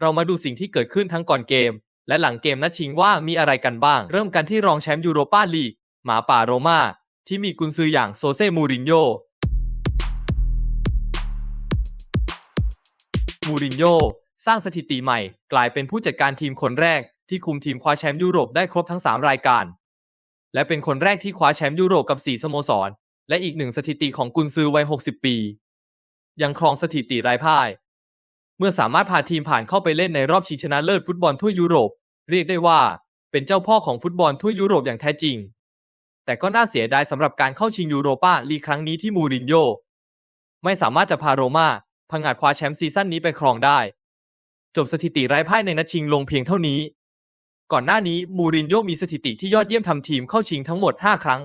เรามาดูสิ่งที่เกิดขึ้นทั้งก่อนเกม และหลังเกมนัดชิงว่ามีอะไรกันบ้าง เริ่มกันที่รองแชมป์ยูโรปาลีก หมาป่าโรม่าที่มีกุนซืออย่างโซเซมูรินโญ่มูรินโญ่สร้างสถิติใหม่ กลายเป็นผู้จัดการทีมคนแรก ที่คุมทีมคว้าแชมป์ยุโรปได้ครบทั้ง 3 รายการ และเป็นคนแรกที่คว้าแชมป์ยุโรปกับ 4 สโมสร และอีกหนึ่งสถิติของกุนซือวัย 60 ปี ยังครองสถิติไร้พ่าย เมื่อสามารถพาทีมผ่านเข้าไปเล่นในรอบชิงชนะเลิศฟุตบอลทั่วยุโรป เรียกได้ว่าเป็นเจ้าพ่อของฟุตบอลทั่วยุโรปอย่างแท้จริง แต่ก็น่าเสียดายสำหรับการเข้าชิงยูโรปาลีกครั้งนี้ที่มูรินโญ่ไม่สามารถจะพาโรม่าพังอาจคว้าแชมป์ซีซั่นนี้ไปครองได้ จบสถิติไร้พ่ายในนัดชิงลงเพียงเท่านี้ ก่อนหน้านี้มูรินโญ่มีสถิติที่ยอดเยี่ยมทำทีมเข้าชิงทั้งหมด 5 ครั้ง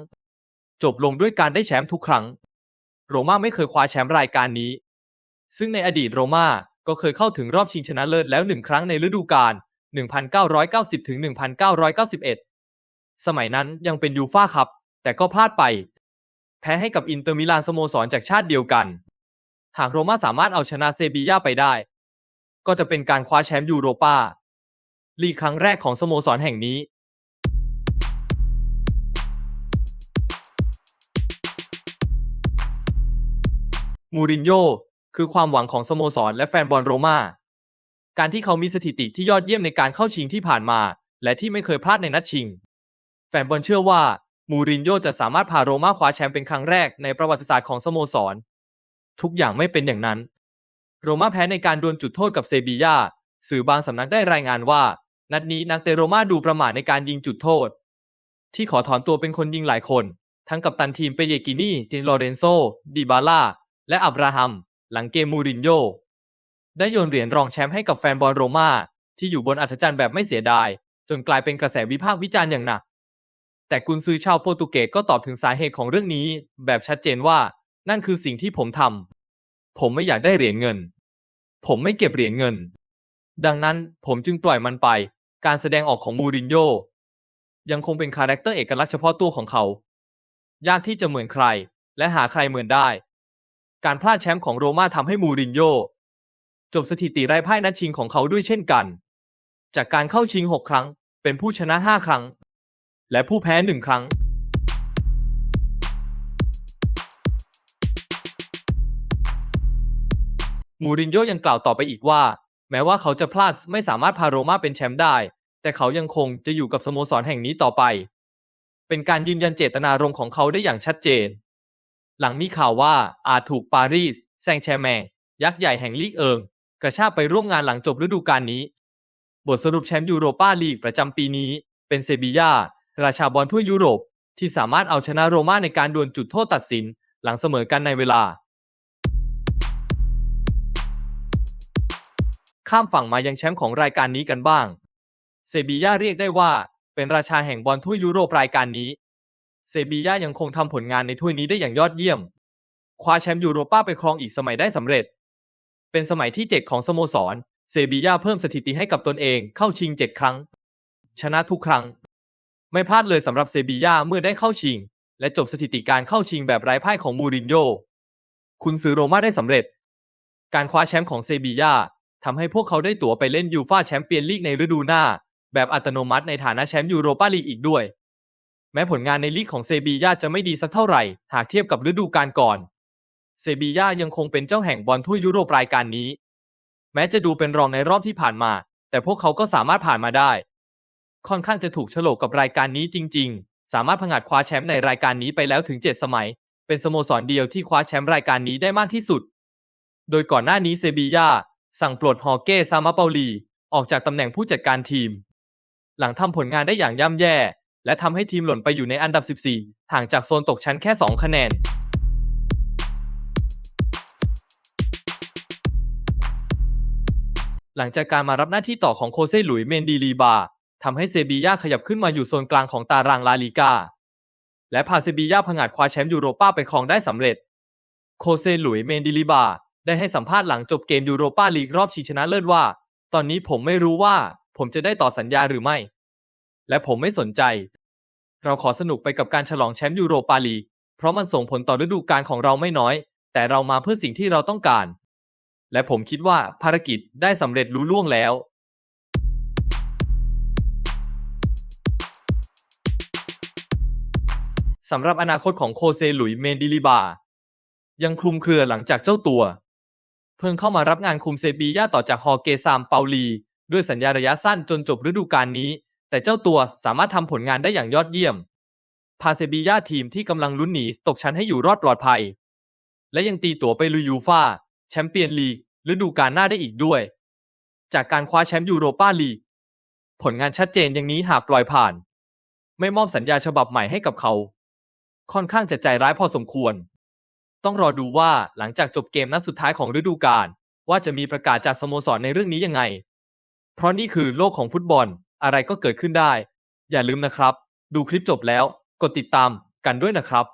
จบลงด้วยการได้แชมป์ทุกครั้ง โรม่าไม่เคยคว้าแชมป์รายการนี้ ซึ่งในอดีตโรม่า ก็เคยเข้าถึงรอบชิงชนะเลิศแล้วหนึ่งครั้งในฤดูกาล 1990ถึง1991 สมัยนั้นยังเป็นยูฟ่าคัพแต่ก็พลาดไป แพ้ให้กับอินเตอร์มิลานสโมสรจากชาติเดียวกัน หากโรม่าสามารถเอาชนะเซบีย่าไปได้ ก็จะเป็นการคว้าแชมป์ยูโรปาลีกครั้งแรกของสโมสรแห่งนี้มูรินโญ่ คือความหวังของสโมสรและแฟนบอลโรม่าการที่เขามีสถิติที่ยอดเยี่ยมในการเข้าชิงที่ผ่านมา และที่ไม่เคยพลาดในนัดชิง แฟนบอลเชื่อว่ามูรินโญ่จะสามารถพาโรม่าคว้าแชมป์เป็นครั้งแรกในประวัติศาสตร์ของสโมสร ทุกอย่างไม่เป็นอย่างนั้น โรม่าแพ้ในการดวลจุดโทษกับเซบีย่าสื่อบางสำนักได้รายงานว่า นัดนี้นักเตะโรม่าดูประมาทในการยิงจุดโทษ ที่ขอถอนตัวเป็นคนยิงหลายคน ทั้งกัปตันทีมเปเยกินีตินโลเรนโซ ดิบาล่าและอับราฮัม หลังเกมมูรินโญ่ได้โยนเหรียญรองแชมป์ให้กับแฟนบอลโรม่าที่อยู่บนอัธจันทร์แบบไม่เสียดาย จนกลายเป็นกระแสวิพากษ์วิจารณ์อย่างหนัก แต่กุนซือชาวโปรตุเกสก็ตอบถึงสาเหตุของเรื่องนี้ แบบชัดเจนว่านั่นคือสิ่งที่ผมทำผมไม่อยากได้เหรียญเงิน ผมไม่เก็บเหรียญเงิน ดังนั้นผมจึงปล่อยมันไป การแสดงออกของมูรินโญ่ยังคงเป็นคาแรคเตอร์เอกลักษณ์เฉพาะตัวของเขา ยากที่จะเหมือนใคร และหาใครเหมือนได้ การพลาดแชมป์ของโรม่าทำให้มูรินโญ่จบสถิติไร้พ่ายนัดชิงของเขาด้วยเช่นกัน จากการเข้าชิง 6 ครั้ง เป็นผู้ชนะ 5 ครั้ง และผู้แพ้ 1 ครั้ง มูรินโญ่ยังกล่าวต่อไปอีกว่า แม้ว่าเขาจะพลาดไม่สามารถพาโรม่าเป็นแชมป์ได้ แต่เขายังคงจะอยู่กับสโมสรแห่งนี้ต่อไป เป็นการยืนยันเจตนารมณ์ของเขาได้อย่างชัดเจน หลังมีข่าวว่าอาจถูกปารีสแซงแชร์แมงยักษ์ใหญ่แห่งลีกเอิง กระชากไปร่วมงานหลังจบฤดูกาลนี้ บทสรุปแชมป์ยูโรปาลีกประจำปีนี้ เป็นเซบียาราชาบอลทั่วยุโรป ที่สามารถเอาชนะโรม่าในการดวลจุดโทษตัดสิน หลังเสมอกันในเวลา ข้ามฝั่งมายังแชมป์ของรายการนี้กันบ้าง เซบียาเรียกได้ว่าเป็นราชาแห่งบอลถ้วยุโรปรายการนี้ เซบีย่ายังคงทำผลงานในถ้วยนี้ได้อย่างยอดเยี่ยม คว้าแชมป์ยูโรป้าไปครองอีกสมัยได้สำเร็จ เป็นสมัยที่ 7 ของสโมสร เซบีย่าเพิ่มสถิติให้กับตนเองเข้าชิง 7 ครั้ง ชนะทุกครั้ง ไม่พลาดเลยสำหรับเซบีย่าเมื่อได้เข้าชิง และจบสถิติการเข้าชิงแบบไร้พ่ายของมูรินโญ่คุณซื้อโรม่าได้สำเร็จ การคว้าแชมป์ของเซบีย่าทำให้พวกเขาได้ตั๋วไปเล่นยูฟ่าแชมเปี้ยนลีกในฤดูหน้า แบบอัตโนมัติในฐานะแชมป์ยูโรปาลีกอีกด้วย แม้ผลงานในลีกของเซบีย่าจะไม่ดีสักเท่าไหร่ หากเทียบกับฤดูกาลก่อน เซบีย่ายังคงเป็นเจ้าแห่งบอลถ้วยยุโรปรายการนี้ แม้จะดูเป็นรองในรอบที่ผ่านมา แต่พวกเขาก็สามารถผ่านมาได้ ค่อนข้างจะถูกโฉลกกับรายการนี้จริง ๆ สามารถผงาดคว้าแชมป์ในรายการนี้ไปแล้วถึง 7 สมัย เป็นสโมสรเดียวที่คว้าแชมป์รายการนี้ได้มากที่สุด โดยก่อนหน้านี้เซบีย่าสั่งปลดฮอเก้ซามาเปาลี ออกจากตำแหน่งผู้จัดการทีม หลังทำผลงานได้อย่างย่ำแย่ และทำให้ทีมหล่นไปอยู่ในอันดับ 14 ห่างจากโซนตกชั้นแค่ 2 คะแนน หลังจากการมารับหน้าที่ต่อของโคเซหลุยเมนดีลีบาทำให้เซบีย่าขยับขึ้นมาอยู่โซนกลางของตารางลาลีกา และพาเซบีย่าผงาดคว้าแชมป์ยูโรป้าไปครองได้สำเร็จ โคเซหลุยเมนดิลิบา ได้ให้สัมภาษณ์หลังจบเกมยูโรปาลีกรอบชิงชนะเลิศว่า ตอนนี้ผมไม่รู้ว่าผมจะได้ต่อสัญญาหรือไม่ และผมไม่สนใจ เราขอสนุกไปกับการฉลองแชมป์ยูโรปาลีกเพราะมันส่งผลต่อฤดูกาลของเราไม่น้อย แต่เรามาเพื่อสิ่งที่เราต้องการ และผมคิดว่าภารกิจได้สำเร็จลุล่วงแล้ว สำหรับอนาคตของโคเซหลุยเมนดิลิบา ยังคลุมเครือหลังจากเจ้าตัว เพิ่งเข้ามารับงานคุมเซบีย่าต่อจากฮอเกซามเปาลี ด้วยสัญญาระยะสั้นจนจบฤดูกาลนี้ แต่เจ้าตัวสามารถทำผลงานได้อย่างยอดเยี่ยม พาเซบีย่าทีมที่กำลังลุ้นหนีตกชั้นให้อยู่รอดปลอดภัย และยังตีตั๋วไปลุยยูฟาแชมเปี้ยนลีกฤดูกาลหน้าได้อีกด้วย จากการคว้าแชมป์ยูโรปาลีก ผลงานชัดเจนอย่างนี้หากปล่อยผ่าน ไม่มอบสัญญาฉบับใหม่ให้กับเขา ค่อนข้างจะใจร้ายพอสมควร ต้องรอดูว่าหลังจากจบเกมนัดสุดท้ายของฤดูกาลว่าจะมีประกาศจากสโมสรในเรื่องนี้ยังไง เพราะนี่คือโลกของฟุตบอล อะไรก็เกิดขึ้นได้ อย่าลืมนะครับ ดูคลิปจบแล้ว กดติดตามกันด้วยนะครับ